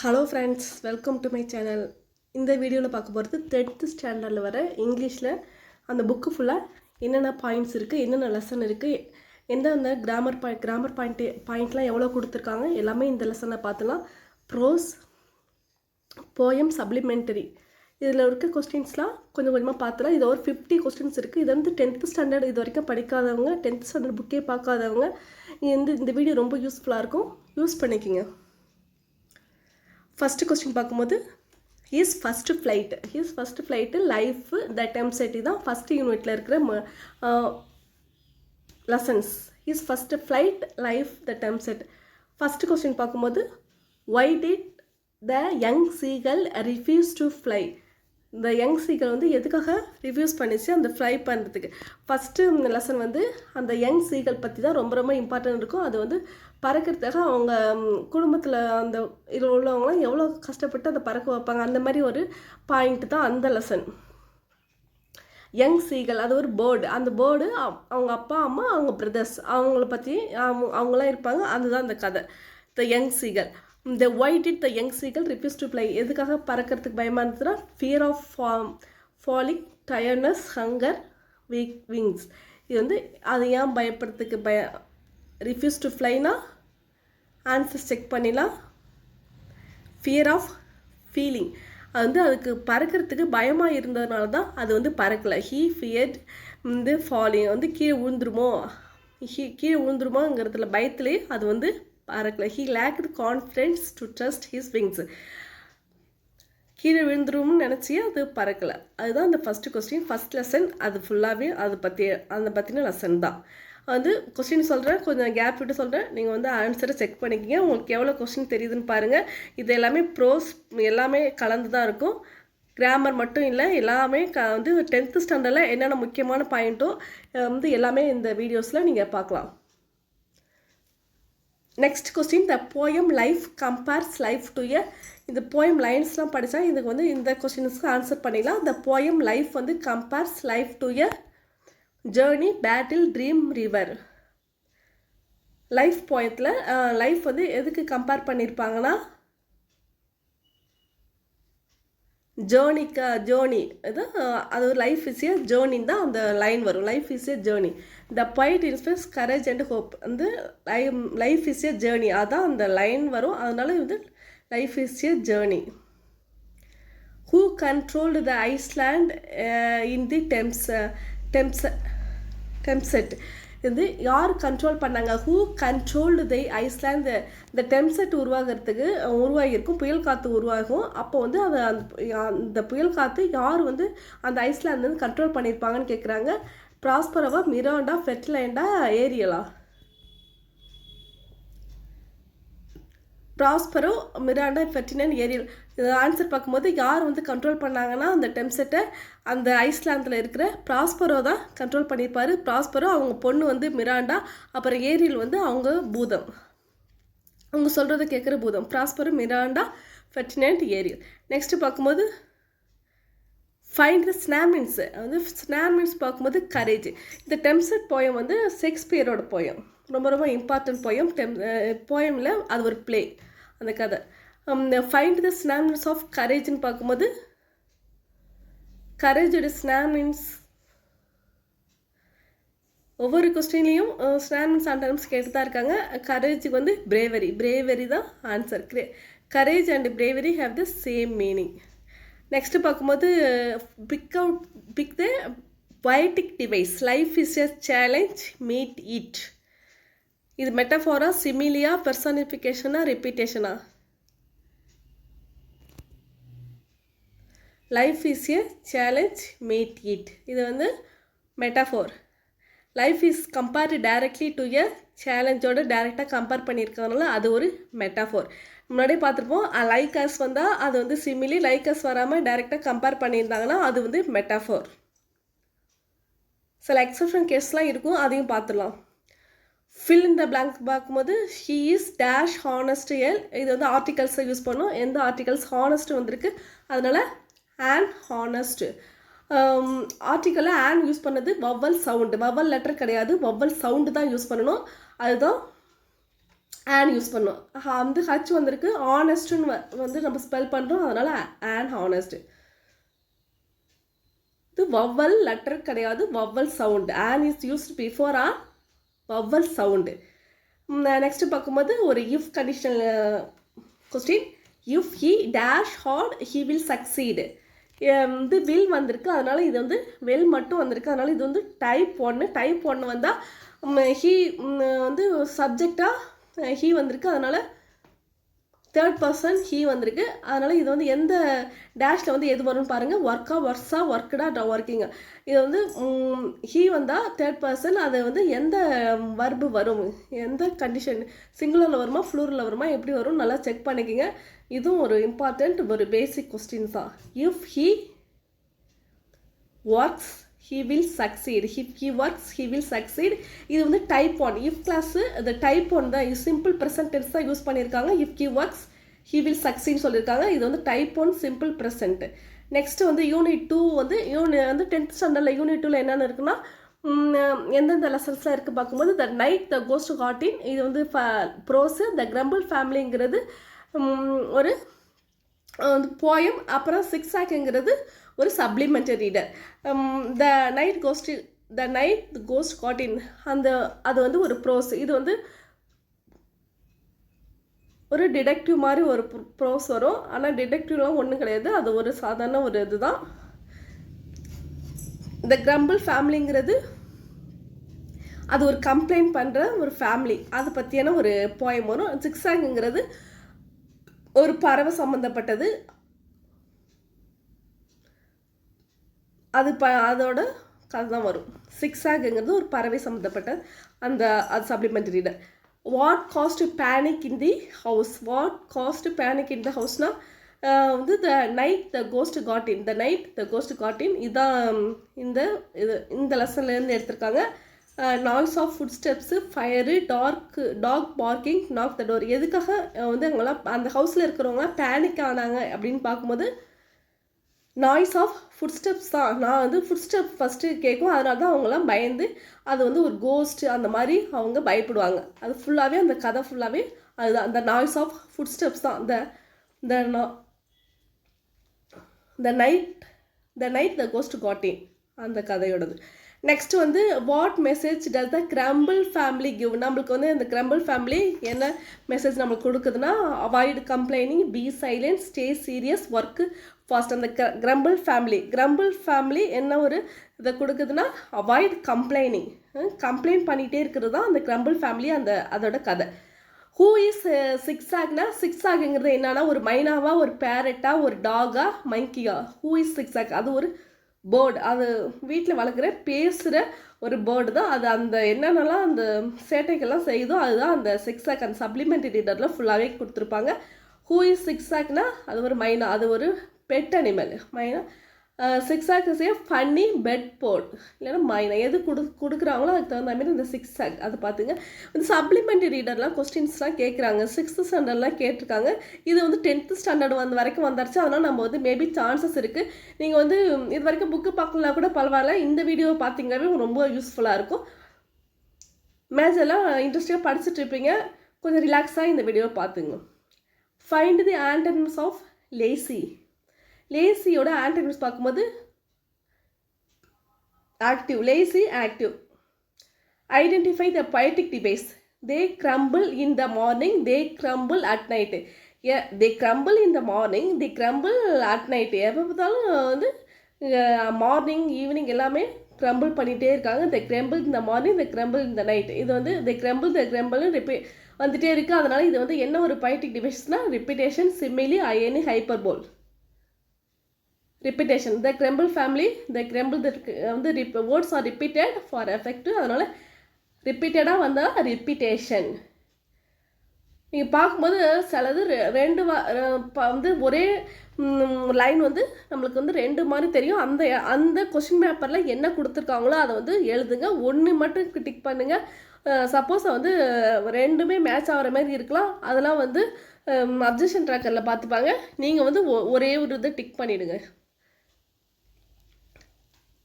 Hello friends welcome to my channel இந்த வீடியோவில் பார்க்க போகிறது டென்த்து ஸ்டாண்டர்டில் வர இங்கிலீஷில் அந்த புக்கு ஃபுல்லாக என்னென்ன பாயிண்ட்ஸ் இருக்குது என்னென்ன லெசன் இருக்குது எந்தெந்த கிராமர் பாய் கிராமர் பாயிண்ட்டு பாயிண்ட்லாம் எவ்வளோ கொடுத்துருக்காங்க எல்லாமே இந்த லெசனில் பார்த்துலாம். ப்ரோஸ் போயம் சப்ளிமெண்டரி இதில் இருக்க கொஸ்டின்ஸ்லாம் கொஞ்சம் கொஞ்சமாக பார்த்துலாம். இது ஒரு ஃபிஃப்டி கொஸ்டின்ஸ் இருக்குது இது வந்து டென்த்து ஸ்டாண்டர்ட் இது வரைக்கும் படிக்காதவங்க டென்த்து ஸ்டாண்டர்ட் புக்கே பார்க்காதவங்க இந்த இந்த வீடியோ ரொம்ப யூஸ்ஃபுல்லாக இருக்கும். யூஸ் பண்ணிக்கோங்க. ஃபஸ்ட்டு கொஸ்டின் பார்க்கும்போது his first flight his first flight life the tempest தான் ஃபஸ்ட்டு யூனிட்டில் இருக்கிற ம lessons his first flight life the tempest first question பார்க்கும்போது why did the young seagull refuse to fly இந்த யங் சீகல் வந்து எதுக்காக reviews பண்ணிச்சு? அந்த ஃப்ரை பண்ணுறதுக்கு ஃபஸ்ட்டு லெசன் வந்து அந்த யங் சீகல் பற்றி தான் ரொம்ப ரொம்ப இம்பார்ட்டன்ட் இருக்கும். அது வந்து பறக்கிறதுக்காக அவங்க குடும்பத்தில் அந்த இதில் உள்ளவங்களாம் எவ்வளோ கஷ்டப்பட்டு அதை பறக்க வைப்பாங்க? அந்த மாதிரி ஒரு பாயிண்ட் தான் அந்த லெசன் யங் சீகல் அது ஒரு பேர்டு அந்த பேர்டு அவங்க அப்பா அம்மா அவங்க பிரதர்ஸ் அவங்கள பற்றி அவங்க அவங்களாம் இருப்பாங்க. அதுதான் அந்த கதை. த யங் சீகல் இந்த why did the young seagull refuse to fly எதுக்காக பறக்கிறதுக்கு பயமாக இருந்ததுன்னா fear of form falling tiredness hunger weak wings இது வந்து அது ஏன் பயப்படுறதுக்கு பய ரிஃப்யூஸ் டு ஃப்ளைனா ஆன்சர் செக் பண்ணிடலாம். ஃபியர் ஆஃப் ஃபீலிங் அது வந்து அதுக்கு பறக்கிறதுக்கு பயமாக இருந்ததுனால தான் அது வந்து பறக்கலை. ஹீ ஃபியர்ட் வந்து ஃபாலிங் வந்து கீழே விழுந்துருமோ? ஹீ கீழே விழுந்துருமோங்கிறதுல பயத்துலேயே அது வந்து பறக்கலை he lack confidence to trust his wings கீழே விழுந்துரும்னு நினச்சி அது பறக்கலை. அதுதான் அந்த ஃபஸ்ட்டு கொஸ்டின் ஃபஸ்ட் லெசன் அது ஃபுல்லாகவே அதை பற்றி அதை பற்றின லெசன் தான். வந்து கொஸ்டின் சொல்கிறேன் கொஞ்சம் கேப் விட்டு சொல்கிறேன் நீங்கள் வந்து ஆன்சரை செக் பண்ணிக்கிங்க. உங்களுக்கு எவ்வளோ கொஸ்டின் தெரியுதுன்னு பாருங்கள் இது எல்லாமே ப்ரோஸ் எல்லாமே கலந்து தான் இருக்கும். கிராமர் மட்டும் இல்லை எல்லாமே க வந்து டென்த்து ஸ்டாண்டர்டில் என்னென்ன முக்கியமான பாயிண்ட்டோ வந்து எல்லாமே இந்த வீடியோஸில் நீங்கள் பார்க்கலாம். Next question the poem life compares life to a இந்த போயம் லைன்ஸ்லாம் படித்தா இதுக்கு வந்து இந்த கொஸ்டின்ஸ்க்கு ஆன்சர் பண்ணிடலாம். த போயம் லைஃப் வந்து compares life to a journey battle dream river life போயத்தில் life வந்து எதுக்கு கம்பேர் பண்ணியிருப்பாங்கன்னா ஜேர்னிக்கு ஜேர்னி இது அது லைஃப் இஸ் ஏ ஜேர்னின்னு தான் அந்த லைன் வரும். Life is a journey the fight inspires courage and hope வந்து லைஃப் இஸ் ஏ ஜேர்னி அதான் அந்த லைன் வரும். அதனால வந்து life is a journey who controlled the island in the tempest tempest tempest இது யார் கண்ட்ரோல் பண்ணாங்க? ஹூ கண்ட்ரோல்டு தை ஐஸ்லாந்து இந்த டெம்செட் உருவாகிறதுக்கு உருவாகியிருக்கும். புயல் காற்று உருவாகும். அப்போ வந்து அதை அந்த அந்த புயல் காற்று யார் வந்து அந்த ஐஸ்லாந்து வந்து கண்ட்ரோல் பண்ணியிருப்பாங்கன்னு கேட்குறாங்க ப்ராஸ்பரவா மிராண்டா ஃபெட்லைண்டா ஏரியலா? Prospero Miranda Ferdinand Ariel. இந்த ஆன்சர் பார்க்கும்போது யார் வந்து கண்ட்ரோல் பண்ணாங்கன்னா அந்த டெம்செட்டை அந்த ஐஸ்லாந்தில் இருக்கிற ப்ராஸ்பரோ தான் கண்ட்ரோல் பண்ணியிருப்பார் ப்ராஸ்பரோ அவங்க பொண்ணு வந்து மிராண்டா அப்புறம் ஏரியல் வந்து அவங்க பூதம். அவங்க சொல்கிறத கேட்குற பூதம். Prospero Miranda Ferdinand Ariel. Next பார்க்கும்போது ஃபைண்ட் த ஸ்னாமின்ஸு வந்து ஸ்னாமின்ஸ் பார்க்கும்போது கரேஜ் இந்த டெம்செட் போயம் வந்து ஷேக்ஸ்பியரோட போயம் ரொம்ப ரொம்ப இம்பார்ட்டன்ட் போயம் டெம் போயமில் அது ஒரு ப்ளே அந்த கதை. ஃபைண்ட் த ஸ்னாமின்ஸ் ஆஃப் கரேஜ்னு பார்க்கும்போது கரேஜோட ஸ்னாமின்ஸ் ஒவ்வொரு கொஸ்டின்லேயும் ஸ்னாமின்ஸ் அண்ட் கேட்டு தான் இருக்காங்க. கரேஜுக்கு வந்து பிரேவரி பிரேவரி தான் answer grey courage and bravery have the same meaning next பார்க்கும்போது pick out pick the poetic device life is a challenge meet it இது மெட்டஃபாரா சிமிலியா பெர்சானிஃபிகேஷனா ரிப்பீட்டேஷனா life is a challenge meet it இது வந்து metaphor life is compared directly to a சேலஞ்சோட டைரெக்டாக compare பண்ணியிருக்கனால அது ஒரு மெட்டாஃபோர் முன்னாடியே பார்த்துருப்போம் லைக்கர்ஸ் வந்தால் அது வந்து சிமிலி லைக்கர்ஸ் வராமல் டைரெக்டாக கம்பேர் பண்ணியிருந்தாங்கன்னா அது வந்து மெட்டாஃபோர் சில எக்ஸப்ஷன் கேஸ்லாம் இருக்கும் அதையும் பார்த்துடலாம். ஃபில் இந்த பிளாங்க் பார்க்கும்போது ஹீ இஸ் டேஷ் ஹானஸ்ட் எல் இது வந்து ஆர்டிகல்ஸை யூஸ் பண்ணோம். எந்த ஆர்டிகல்ஸ் ஹானஸ்ட் வந்திருக்கு அதனால் ஆன் ஹானஸ்ட் ஆர்டிக்கலில் ஆன் யூஸ் பண்ணது வவ்வல் சவுண்டு வவ்வல் லெட்டர் கிடையாது வவ்வல் சவுண்டு தான் யூஸ் பண்ணணும். அதுதான் ஆன் யூஸ் பண்ணோம் வந்து ஹச் வந்திருக்கு. ஆனஸ்ட்டுன்னு வந்து நம்ம ஸ்பெல் பண்ணுறோம் அதனால் ஆன் ஹானஸ்ட் இது வவ்வல் லெட்டர் கிடையாது. Vowel sound an is used before a vowel sound next பார்க்கும்போது ஒரு if conditional question if he dash hard he will succeed இது வில் வந்திருக்கு. அதனால் இது வந்து வெல் மட்டும் வந்திருக்கு. அதனால் இது வந்து டைப் ஒன்று டைப் ஒன்று வந்தால் ஹீ வந்து சப்ஜெக்டாக ஹீ வந்திருக்கு. அதனால் தேர்ட் பர்சன் ஹீ வந்திருக்கு. அதனால் இது வந்து எந்த டேஷில் வந்து எது வரும்னு பாருங்கள் ஒர்க்காக ஒர்க்ஸா ஒர்க்கடா ஒர்க்கிங்க இது வந்து ஹீ வந்தால் தேர்ட் பர்சன் அது வந்து எந்த வர்பு வரும்? எந்த கண்டிஷன் சிங்குலரில் வருமா? ஃப்ளூரில் வருமா? எப்படி வரும்? நல்லா செக் பண்ணிக்கிங்க. இதுவும் ஒரு இம்பார்ட்டண்ட் ஒரு பேசிக் கொஸ்டின் தான். If he works he will succeed if he works he will succeed இது வந்து டைப் ஒன் இஃப் கிளாஸு இந்த டைப் ஒன் தான் சிம்பிள் ப்ரெசன்ட் டென்ஸ் தான் யூஸ் பண்ணியிருக்காங்க. If he works he will succeed சொல்லியிருக்காங்க. இது வந்து type one simple present next வந்து யூனிட் டூ வந்து யூனி வந்து டென்த் ஸ்டாண்டர்டில் யூனிட் டூவில் என்னென்ன இருக்குன்னா எந்தெந்த லெசன்ஸ்லாம் இருக்குது பார்க்கும்போது த நைட் த கோஸ்ட் காட்டின் இது வந்து ப்ரோஸு த கிரம்பிள் ஃபேமிலிங்கிறது ஒரு வந்து போயம் அப்புறம் சிக்ஸ் ஆக்குங்கிறது ஒரு supplementary reader the night ghost the night ghost got in அந்த அது வந்து ஒரு ப்ரோஸ் இது வந்து ஒரு டிடெக்டிவ் மாதிரி ஒரு ப்ரோஸ் வரும். ஆனால் டிடெக்டிவ்லாம் ஒன்றும் கிடையாது. அது ஒரு சாதாரண ஒரு இதுதான். இந்த கிரம்பிள் ஃபேமிலிங்கிறது அது ஒரு கம்ப்ளைண்ட் பண்ணுற ஒரு ஃபேமிலி அதை பற்றியான ஒரு போயம் வரும். சிக்ஸாங்குங்கிறது ஒரு பறவை சம்மந்தப்பட்டது அது ப அதோட கதை தான் வரும். சிக்ஸாகுங்கிறது ஒரு பறவை சம்மந்தப்பட்ட அந்த அது சப்ளிமெண்டரியில் reader what caused panic in the house what caused panic in the ஹவுஸ்னால் வந்து the night the ghost got in the night the ghost got in இதான் இந்த இது இந்த லெசன்லேருந்து எடுத்திருக்காங்க. Noise of foot steps fire dark dog barking knock the door எதுக்காக வந்து அவங்களாம் அந்த ஹவுஸில் இருக்கிறவங்களாம் பேனிக் ஆனாங்க அப்படின்னு பார்க்கும்போது நாய்ஸ் ஆஃப் ஃபுட் ஸ்டெப்ஸ் தான். நான் வந்து ஃபுட் ஸ்டெப் ஃபஸ்ட்டு கேட்கும் அதனால தான் அவங்களாம் பயந்து அது வந்து ஒரு கோஸ்ட் அந்த மாதிரி அவங்க பயப்படுவாங்க. அது ஃபுல்லாகவே அந்த கதை ஃபுல்லாகவே அதுதான். அந்த நாய்ஸ் ஆஃப் ஃபுட் ஸ்டெப்ஸ் தான் இந்த இந்த the night the night the ghost got in அந்த கதையோடது. நெக்ஸ்ட் வந்து what message does the grumble family give நம்மளுக்கு வந்து இந்த கிரம்பிள் ஃபேமிலி என்ன மெசேஜ் நம்மளுக்கு கொடுக்குதுன்னா avoid complaining be silent stay serious work first அந்த கிரம்பிள் ஃபேமிலி கிரம்பிள் ஃபேமிலி என்ன ஒரு இதை கொடுக்குதுன்னா அவாய்ட் கம்ப்ளைனிங் கம்ப்ளைண்ட் பண்ணிகிட்டே இருக்கிறது தான் அந்த கிரம்பிள் ஃபேமிலி அந்த அதோட கதை. ஹூ இஸ் சிக்ஸ் ஆக்னா சிக்ஸ் ஆகுங்கிறது என்னன்னா ஒரு மைனாவா ஒரு பேரட்டா ஒரு டாகா மைக்கியா ஹூ இஸ் சிக்ஸ் ஆக் அது ஒரு பேர்டு அது வீட்டில் வளர்க்குற பேசுகிற ஒரு பேர்டு தான். அது அந்த என்னென்னலாம் அந்த சேட்டைக்கெல்லாம் செய்யுதோ அதுதான் அந்த சிக்ஸாக் அந்த சப்ளிமெண்ட்ரி ரீடரில் ஃபுல்லாகவே கொடுத்துருப்பாங்க. ஹூ இஸ் சிக்ஸ் அது ஒரு மைனா அது ஒரு pet animal mynah Sixaac is a funny pet bird இல்லைன்னா மைனா எது கொடு கொடுக்குறாங்களோ அதுக்கு தகுந்த மாதிரி இந்த சிக்ஸ் ஆக் அதை பார்த்துங்க இந்த சப்ளிமெண்ட்ரி ரீடர்லாம் கொஸ்டின்ஸ்லாம் கேட்குறாங்க சிக்ஸ்த்து ஸ்டாண்டர்ட்லாம் கேட்டிருக்காங்க. இது வந்து டென்த்து ஸ்டாண்டர்ட் வந்து வரைக்கும் வந்துருச்சு அதனால் நம்ம வந்து மேபி சான்சஸ் இருக்குது நீங்கள் வந்து இது வரைக்கும் புக்கு பார்க்கலாம் கூட பரவாயில்ல. இந்த வீடியோவை பார்த்தீங்கன்னாவே ரொம்ப யூஸ்ஃபுல்லாக இருக்கும். மேட்ச் எல்லாம் இன்ட்ரெஸ்டிங்காக படிச்சுட்டு இருப்பீங்க. கொஞ்சம் ரிலாக்ஸாக இந்த வீடியோவை பார்த்துங்க find the antonyms of lazy லேசியோட antonyms பார்க்கும்போது active lazy active identify the poetic device they grumble in the morning they grumble at night a they grumble in the morning the grumble at night எப்போ பார்த்தாலும் வந்து morning evening எல்லாமே grumble பண்ணிகிட்டே இருக்காங்க. The grumble in the morning the grumble in the night இது வந்து த crumble த கிரம்பிள்னு ரிப்பீ வந்துகிட்டே இருக்குது அதனால் இது வந்து என்ன ஒரு poetic டிவைஸ்னால் repetition simile irony hyperbole repetition the grumble family the grumble வந்து rib words are repeated for effect அதனால் ரிப்பீட்டடாக வந்தால் ரிப்பீட்டேஷன் நீங்கள் பார்க்கும்போது சிலது ரெ- ரெண்டு வா வந்து ஒரே லைன் வந்து நம்மளுக்கு வந்து ரெண்டு மாதிரி தெரியும். அந்த அந்த கொஷின் பேப்பரில் என்ன கொடுத்துருக்காங்களோ அதை வந்து எழுதுங்க. ஒன்று மட்டும் டிக் பண்ணுங்கள் சப்போஸ் வந்து ரெண்டுமே மேட்ச் ஆகிற மாதிரி இருக்கலாம். அதெல்லாம் வந்து அப்ஜெக்ஷன் ட்ராக்கரில் பார்த்துப்பாங்க. நீங்கள் வந்து ஒ- ஒரே ஒரு இதை டிக் பண்ணிவிடுங்க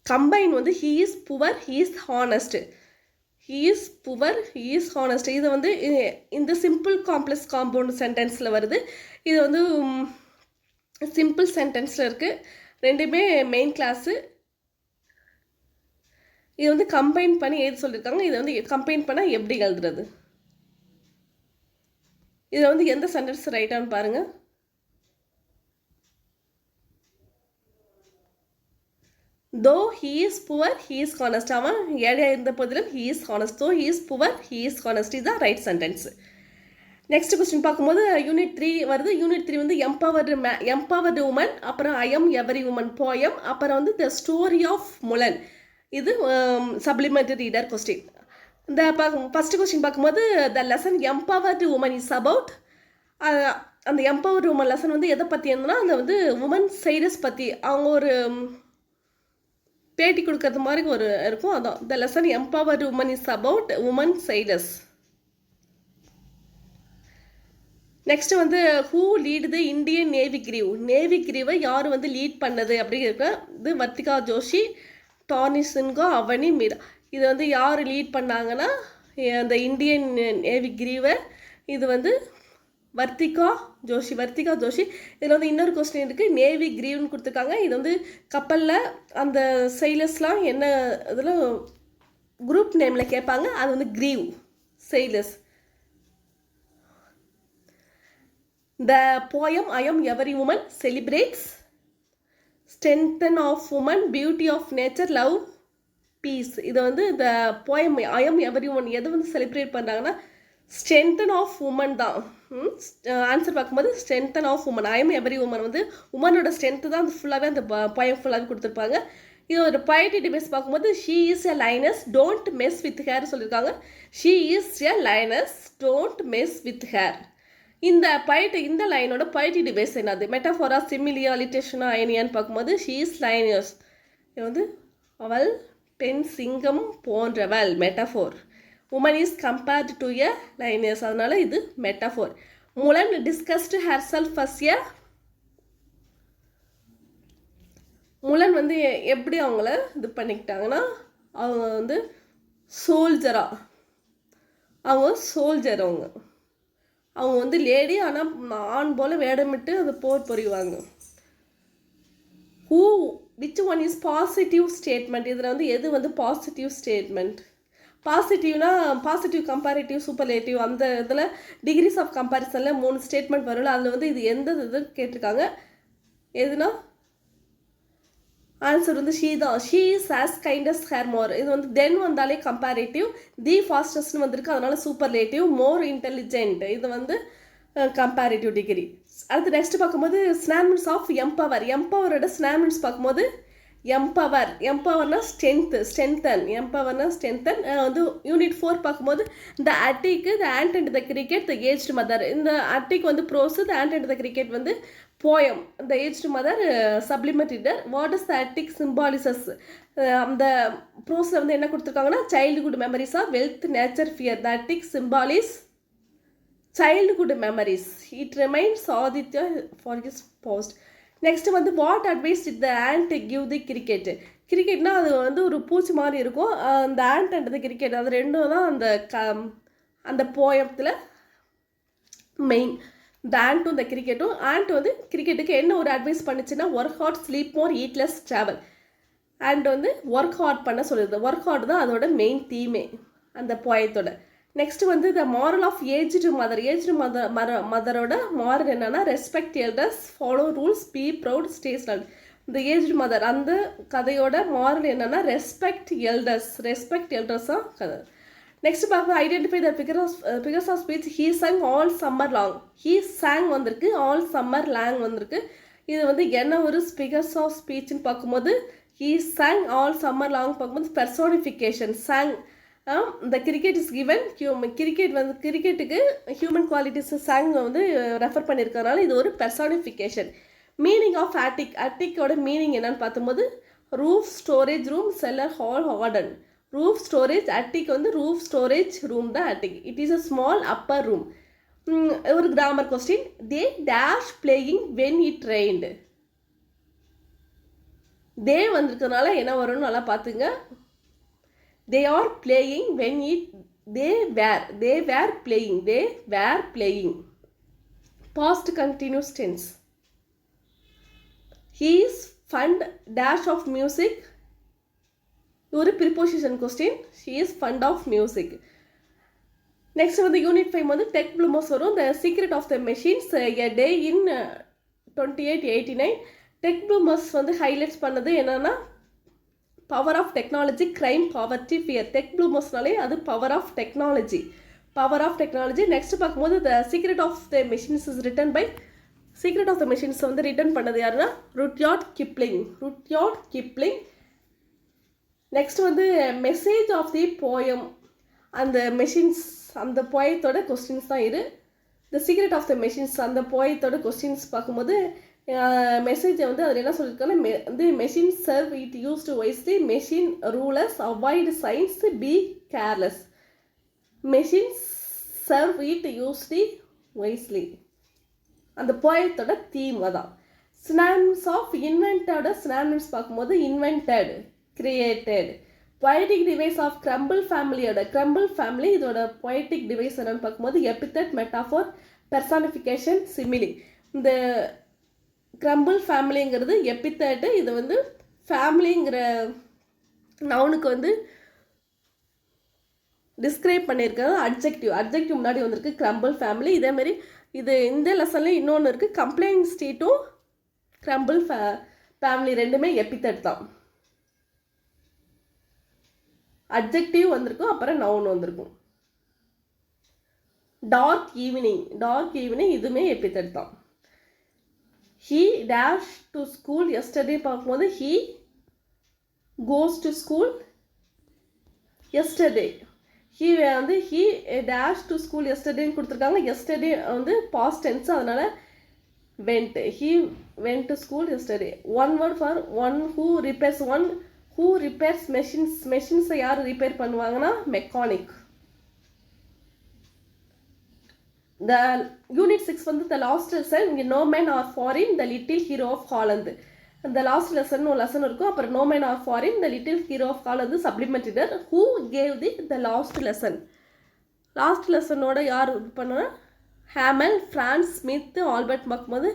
கம்பைன் வந்து he is poor he is honest he is poor he is honest இது வந்து இந்த சிம்பிள் காம்ப்ளெக்ஸ் காம்பவுண்ட் சென்டென்ஸில் வருது. இது வந்து சிம்பிள் சென்டென்ஸில் இருக்குது ரெண்டுமே மெயின் கிளாஸு இது வந்து கம்பைன் பண்ணி எழுதி சொல்லியிருக்காங்க இதை வந்து கம்பைன் பண்ணால் எப்படி எழுதுறது? இதில் வந்து எந்த சென்டென்ஸ் ரைட்டான்னு பாருங்கள் though he is poor he is honest அவன் ஏழையாக இருந்த போதிலும் he is honest though he is poor he is honest இதுதான் ரைட் சென்டென்ஸ் நெக்ஸ்ட் கொஸ்டின் பார்க்கும்போது யூனிட் த்ரீ வருது. யூனிட் த்ரீ வந்து எம்பவர்டு மே எம்பவர்டு உமன் அப்புறம் I am every woman poem அப்புறம் வந்து த ஸ்டோரி ஆஃப் முலன் இது சப்ளிமெண்டரி ரீடர் கொஸ்டின் இந்த பார்க்க ஃபஸ்ட்டு கொஸ்டின் பார்க்கும்போது the lesson empowered women is about அந்த எம்பவர்டு உமன் லெசன் வந்து எதை பற்றி இருந்ததுன்னா அந்த வந்து உமன் சைடஸ் பற்றி அவங்க ஒரு பேட்டி கொடுக்கறது மாதிரி ஒரு இருக்கும். அதான். The lesson empowered women is about women Zydus next வந்து who lead the Indian navy crew navy கிரீவை யார் வந்து லீட் பண்ணது? அப்படிங்கிறது இது வர்த்திகா ஜோஷி டானி சின்கோ அவனி மீரா இது வந்து யார் லீட் பண்ணாங்கன்னா அந்த இந்தியன் நேவி கிரீவை இது வந்து வர்த்திகா ஜோஷி வர்த்திகா ஜோஷி. இதில் வந்து இன்னொரு கொஸ்டின் இருக்குது நேவி கிரீவ்னு கொடுத்துருக்காங்க. இது வந்து கப்பலில் அந்த செயலர்ஸ்லாம் என்ன இதில் குரூப் நேமில் கேட்பாங்க அது வந்து crew sailors the poem I am every woman celebrates strengthen of women beauty of nature love peace இதை வந்து இந்த poem I am every Woman எது வந்து செலிப்ரேட் பண்ணுறாங்கன்னா ஸ்ட்ரென்தன் ஆஃப் உமன் தான். ஆன்சர் பார்க்கும்போது strength and of women I every woman வந்து உமனோட ஸ்ட்ரென்த்து தான் அந்த ஃபுல்லாகவே அந்த பயம் ஃபுல்லாகவே கொடுத்துருப்பாங்க. இது ஒரு பயட்டி டிபேஸ் பார்க்கும்போது she is a lioness don't mess with her சொல்லியிருக்காங்க. She is a lioness don't mess with her இந்த பயிட்டு இந்த லைனோட பயிட்டி டிபேஸ் என்னது? மெட்டாஃபோரா சிமிலியா லிட்டேஷனா ஐனியான்னு பார்க்கும்போது ஷீ இஸ் லைனஸ் இது வந்து அவள் பெண் சிங்கம் போன்றவள் metaphor woman is compared to a lioness அதனால இது metaphor Mulan disguised herself as a Mulan வந்து எப்படி அவங்கள இது பண்ணிக்கிட்டாங்கன்னா அவங்க வந்து சோல்ஜரா அவங்க சோல்ஜர் அவங்க. அவங்க வந்து லேடி ஆனால் ஆண் போல் வேடமிட்டு அது போர் புரிவாங்க. Who which one is positive statement இதில் வந்து எது வந்து பாசிட்டிவ் ஸ்டேட்மெண்ட் பாசிட்டிவ்னா பாசிட்டிவ் கம்பேரிட்டிவ் சூப்பர்லேட்டிவ் அந்த இதில் டிகிரிஸ் ஆஃப் கம்பேரிசனில் மூணு ஸ்டேட்மெண்ட் வரும்ல அதில் வந்து இது எந்த இது கேட்டிருக்காங்க. எதுனா? ஆன்சர் வந்து ஷீ தான். She is as kindest her more இது வந்து தென் வந்தாலே கம்பேரிட்டிவ் தி ஃபாஸ்டஸ்ட்னு வந்திருக்கு அதனால சூப்பர்லேட்டிவ் மோர் இன்டெலிஜென்ட் இது வந்து கம்பேரிட்டிவ் டிகிரி அடுத்து நெக்ஸ்ட் பார்க்கும்போது ஸ்னாமின்ஸ் ஆஃப் எம்பவர் எம்பவரோட ஸ்னாமின்ஸ் பார்க்கும்போது எம்பவர் எம்பவர்னா ஸ்ட்ரென்த்து ஸ்ட்ரென்தன் எம்பவர்னா ஸ்ட்ரென்தன் வந்து யூனிட் ஃபோர் பார்க்கும்போது இந்த attic the ant and the cricket the aged mother இந்த அட்டிக்கு வந்து prose the ant and the cricket வந்து poem the aged mother supplementary what is the attic symbolises அந்த ப்ரோஸில் வந்து என்ன கொடுத்துருக்காங்கன்னா childhood memories of wealth nature fear the attic symbolise childhood memories it remains Aditya for his post next வந்து what advice did the ant give the cricket கிரிக்கெட்னா அது வந்து ஒரு பூச்சி மாதிரி இருக்கும். அந்த ஆண்ட் அண்ட் கிரிக்கெட் அது ரெண்டும் தான் அந்த க அந்த போயத்தில் மெயின் இந்த ஆண்ட்டும் இந்த கிரிக்கெட்டும் ஆண்ட் வந்து கிரிக்கெட்டுக்கு என்ன ஒரு அட்வைஸ் பண்ணுச்சுன்னா work hard sleep more eat less travel and வந்து ஒர்க் ஹார்ட் பண்ண சொல்லுது. ஒர்க் ஹார்ட் தான் அதோட மெயின் தீமே அந்த போயத்தோட நெக்ஸ்ட் வந்து the moral of aged mother aged mother மர மதரோட மாரல் என்னன்னா respect elders follow rules be proud stays இந்த ஏஜ்டு மதர் அந்த கதையோட மாரல் என்னன்னா ரெஸ்பெக்ட் எல்டர்ஸ் ரெஸ்பெக்ட் எல்டர்ஸ் கதை. நெக்ஸ்ட் பார்க்க identify the figure of figures of speech he sung all summer long he sang வந்திருக்கு ஆல் சம்மர் லாங் வந்திருக்கு. இது வந்து என்ன ஒரு ஸ்பிகர்ஸ் ஆஃப் ஸ்பீச்னு பார்க்கும்போது he sang all summer long பார்க்கும்போது பெர்சோனிஃபிகேஷன் சாங் இந்த cricket is given human cricket வந்து கிரிக்கெட்டுக்கு ஹியூமன் குவாலிட்டிஸ் சாங் வந்து ரெஃபர் பண்ணியிருக்கறனால இது ஒரு பெர்சானிஃபிகேஷன் மீனிங் ஆஃப் அட்டிக் அட்டிக்கோட மீனிங் என்னன்னு பார்த்தும்போது roof storage room cellar hall garden roof storage attic வந்து ரூஃப் ஸ்டோரேஜ் ரூம் தான் attic it is a small upper room ஒரு grammar question they dash playing when it rained they வந்திருக்கிறதுனால என்ன வரும்னு நல்லா பார்த்துங்க. They are playing when it they were they were playing they were playing past continuous tense he is fond dash of music ஒரு preposition question she is fond of music next வந்து unit five வந்து tech bloomers வரும். The secret of the machines a day in twenty eight eighty nine tech bloomers வந்து highlights பண்ணது என்னென்னா power of technology crime poverty fear tech ப்ளூமோஸ்னாலே அது power of technology power of technology next பார்க்கும்போது the secret of the machines is written by secret of the machines வந்து written பண்ணது யாருன்னா Rudyard Kipling Rudyard Kipling next வந்து message of the poem அந்த machines அந்த போயத்தோட questions தான் இரு the secret of the machines அந்த போயத்தோட கொஸ்டின்ஸ் பார்க்கும்போது மெசேஜை வந்து அதில் என்ன சொல்லியிருக்காங்க மெ வந்து machine serve it use to wisely machine rulers avoid science be careless machine serve it usually wisely அந்த போயத்தோட தீம் அதான். ஸ்னாம்ஸ் ஆஃப் இன்வென்டோட ஸ்னாம்ஸ் பார்க்கும்போது invented created poetic device of crumble ஃபேமிலியோட க்ரம்பிள் ஃபேமிலி இதோட பொயட்டிக் டிவைஸ் என்னன்னு பார்க்கும்போது எபித்தட் மெட்டாஃபோர் பெர்சானிஃபிகேஷன் சிமிலி இந்த கிரம்பிள் ஃபேமிலிங்கிறது எப்பித்தேட்டு இது வந்து ஃபேமிலிங்கிற நவுனுக்கு வந்து டிஸ்கிரைப் பண்ணியிருக்கிறது. அட்ஜெக்டிவ் அட்ஜெக்டிவ் முன்னாடி வந்திருக்கு கிரம்பிள் ஃபேமிலி இதேமாரி இது இந்த லெசனில் இன்னொன்று இருக்குது கம்ப்ளைண்ட் ஸ்டீட்டும் கிரம்பிள் ஃபே ஃபேமிலி ரெண்டுமே எபித்தட் தான். அட்ஜெக்டிவ் வந்திருக்கும் அப்புறம் நவுன் வந்திருக்கும். டார்க் ஈவினிங் டார்க் ஈவினிங் இதுவுமே எபித்தட் தான். He dash to school yesterday பார்க்கும்போது he goes to school yesterday he வந்து ஹீ டேஷ் டு ஸ்கூல் எஸ்டர்டேன்னு கொடுத்துருக்காங்க. எஸ்டர்டே வந்து பாஸ்ட் டென்ஸ் அதனால் went he went to school yesterday one word for one who repairs one who repairs machines மெஷின்ஸை யார் repair பண்ணுவாங்கன்னா mechanic the unit six வந்து the last lesson இங்கே no men are foreign the little hero of Holland அந்த last lesson ஒரு lesson இருக்கும். அப்புறம் no man are foreign the little hero of Holland supplementary who gave the the last lesson last லெசனோட யார் இது பண்ணா Hamel Franz Smith Albert Mahmud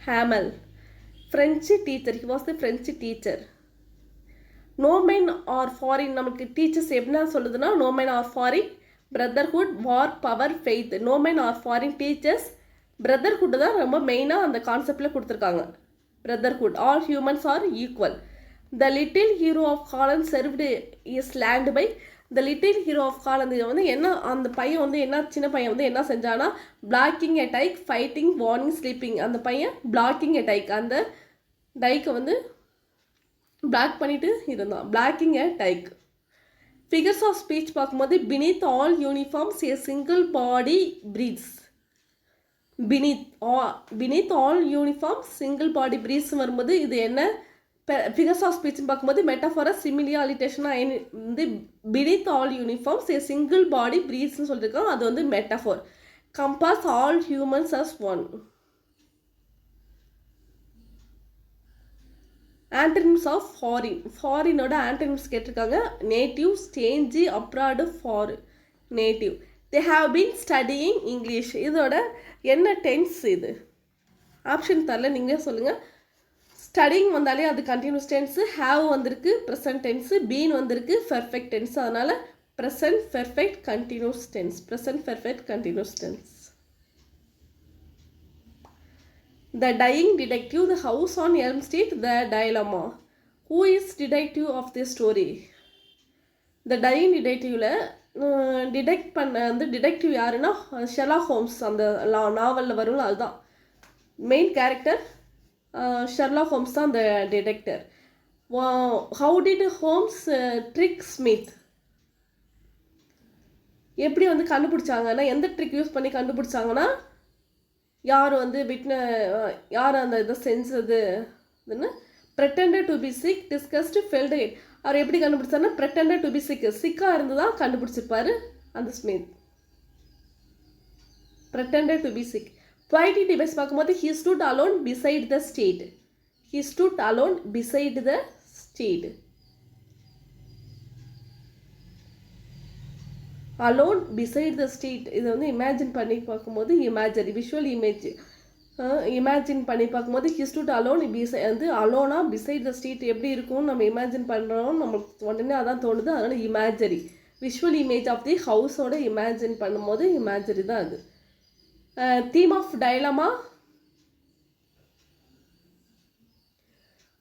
Hamel French teacher he was the French teacher no man are foreign நமக்கு teachers என்ன சொல்லுதுன்னா no man are foreign brotherhood war power faith no man are foreign teachers brotherhood தான் ரொம்ப மெயினாக அந்த கான்செப்டில் கொடுத்துருக்காங்க. Brotherhood all humans are equal the little hero of Kalan served is land by the little hero of Kalan வந்து என்ன அந்த பையன் வந்து என்ன சின்ன பையன் வந்து என்ன செஞ்சானா blocking a dike fighting warning sleeping அந்த பையன் பிளாக்கிங் எ டைக் அந்த டைக்கை வந்து பிளாக் பண்ணிட்டு இருந்தான். Blocking a dike figures of speech பார்க்கும்போது beneath all uniforms a single body breathes beneath ah beneath all uniform single body breathes வரும்போது இது என்ன? ஃபிகர்ஸ் ஆஃப் ஸ்பீச்னு பார்க்கும்போது மெட்டாஃபரா சிமிலியா அலிட்டேஷனாக வந்து beneath all uniforms a single body பிரீத்ஸ்னு சொல்லியிருக்கோம் அது வந்து metaphor compares all humans as one antonyms of foreign ஃபாரினோட antonyms கேட்டிருக்காங்க. Native strange abroad far native they have been studying English இதோட என்ன டென்ஸ் இது? ஆப்ஷன் தரல நீங்கள் சொல்லுங்கள் ஸ்டடிங் வந்தாலே அது கண்டினியூஸ் டென்ஸு ஹாவ் வந்திருக்கு ப்ரெசன்ட் டென்ஸு பீன் வந்திருக்கு பெர்ஃபெக்ட் டென்ஸ் அதனால் present perfect continuous tense present perfect continuous tense the dying detective the house on Elm Street the dilemma who is detective of the story the dying டிடெக்டிவில் detect பண்ண வந்து detective யாருன்னா ஷெலா Holmes அந்த லா நாவலில் வரும்ல அதுதான். Main character ஷெர்லா Holmes தான் அந்த detector how did Holmes trick Smith எப்படி வந்து கண்டுபிடிச்சாங்கன்னா எந்த ட்ரிக் யூஸ் பண்ணி கண்டுபிடிச்சாங்கன்னா யார் வந்து விட்ன யார் அந்த இதை செஞ்சது? இதுன்னு pretended to be sick discussed felt it அவர் எப்படி கண்டுபிடிச்சாருன்னா ப்ரெட்டண்டட் டு பி சிக் சிக்காக இருந்து தான் கண்டுபிடிச்சிருப்பாரு அந்த Smith. Pretended to be sick quality device பார்க்கும்போது he stood alone beside the state he stood alone beside the state alone beside the street இதை வந்து இமேஜின் பண்ணி பார்க்கும்போது இமேஜரி விஷுவல் இமேஜ் இமேஜின் பண்ணி பார்க்கும்போது ஹிஸ்டூட் அலோன் பிசை வந்து அலோனா பிசைட் த ஸ்ட்ரீட் எப்படி இருக்கும்னு நம்ம இமேஜின் பண்ணுறோம் நம்மளுக்கு உடனே அதான் தோணுது. அதனால் imagery visual image of the ஹவுஸோட imagine பண்ணும்போது இமேஜரி தான் அது. Theme of dilemma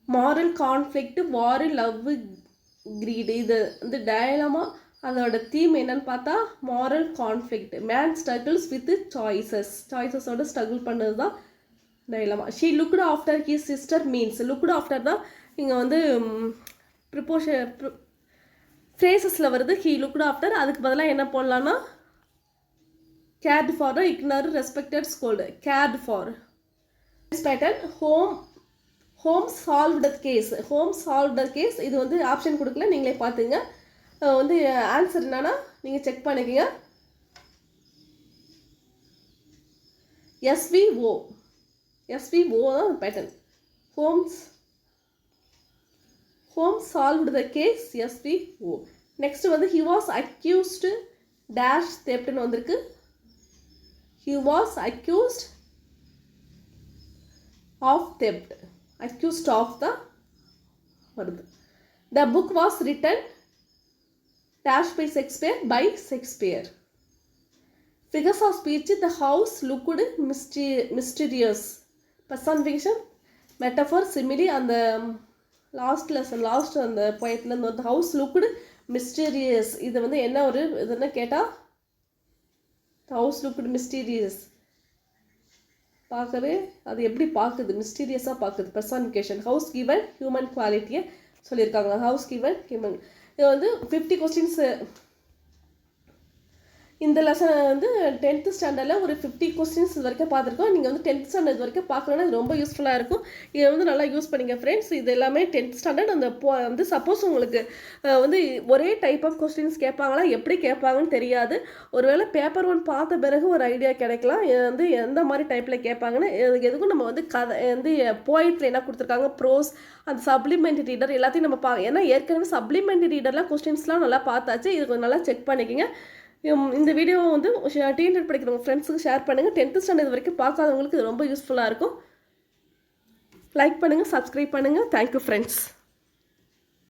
moral conflict war love greed இது இந்த டயலமா அதோட தீம் என்னன்னு பார்த்தா moral conflict man struggles with choices சாய்ஸஸோட struggle பண்ணது தான் dilemma she looked after his sister means looked after தான் இங்கே வந்து ப்ரிப்போஷ ஃப்ரேசஸில் வருது. ஹீ லுக்டு ஆஃப்டர் அதுக்கு பதிலாக என்ன போடலான்னா cared for ignore respected scolded cared for pattern home home solved case home solved case இது வந்து ஆப்ஷன் கொடுக்கல. நீங்களே பார்த்துங்க. வந்து ஆன்சர் என்னன்னா நீங்கள் செக் பண்ணிக்கங்க. எஸ்விஓ எஸ்விஓ தான் pattern Holmes home solved the case SVO next வந்து ஹி வாஸ் அக்யூஸ்டு டேஷ் தெப்ட்னு வந்திருக்கு. He was accused of theft accused of the வருது. The book was written dash by Shakespeare by Shakespeare figures of speech the house looked misty mysterious personification metaphor simile அந்த last lesson last அந்த பாயிண்ட்ல இந்த house looked mysterious இது வந்து என்ன ஒரு இதுன்னு கேட்டால் கேட்டால் ஹவுஸ் லுக்குடு மிஸ்டீரியஸ் பார்க்கவே அது எப்படி பார்க்குது? மிஸ்டீரியஸாக பார்க்குது. பர்சானிஃபிகேஷன் ஹவுஸ் கிவன் ஹியூமன் குவாலிட்டியை சொல்லியிருக்காங்க. ஹவுஸ் கிவன் ஹியூமன் இது வந்து ஃபிஃப்டி கொஸ்டின்ஸு இந்த லெசன் வந்து டென்த்து ஸ்டாண்டர்டில் ஒரு ஃபிஃப்டி கொஸ்டின்ஸ் இது வரைக்கும் பார்த்துருக்கோம். நீங்கள் வந்து டென்த் ஸ்டாண்டர்ட் வரைக்கும் பார்க்கணுன்னா இது ரொம்ப யூஸ்ஃபுல்லாக இருக்கும். இதை வந்து நல்லா யூஸ் பண்ணிங்க ஃப்ரெண்ட்ஸ் இது எல்லாமே டென்த் ஸ்டாண்டர்ட் அந்த போ வந்து சப்போஸ் உங்களுக்கு வந்து ஒரே டைப் ஆஃப் கொஸ்டின்ஸ் கேட்பாங்களா? எப்படி கேட்பாங்கன்னு தெரியாது. ஒருவேளை பேப்பர் ஒன் பார்த்த பிறகு ஒரு ஐடியா கிடைக்கலாம். இது வந்து எந்த மாதிரி டைப்பில் கேட்பாங்கன்னு இது எதுக்கும் நம்ம வந்து கதை வந்து போயத்தில் என்ன கொடுத்துருக்காங்க? ப்ரோஸ் அந்த சப்ளிமெண்ட்ரி ரீடர் எல்லாத்தையும் நம்ம பா ஏன்னா ஏற்கனவே சப்ளிமெண்ட்ரி ரீடர்லாம் கொஸ்டின்ஸ்லாம் நல்லா பார்த்தாச்சு. இது கொஞ்சம் நல்லா செக் பண்ணிக்கோங்க. இந்த வீடியோ வந்து டீனட் படிக்கிறவங்க ஃப்ரெண்ட்ஸுக்கு ஷேர் பண்ணுங்கள் டென்த்து ஸ்டாண்டர்ட் வரைக்கும் பார்க்காதவங்களுக்கு இது ரொம்ப யூஸ்ஃபுல்லாக இருக்கும். லைக் பண்ணுங்கள் சப்ஸ்கிரைப் பண்ணுங்கள் தேங்க்யூ ஃப்ரெண்ட்ஸ்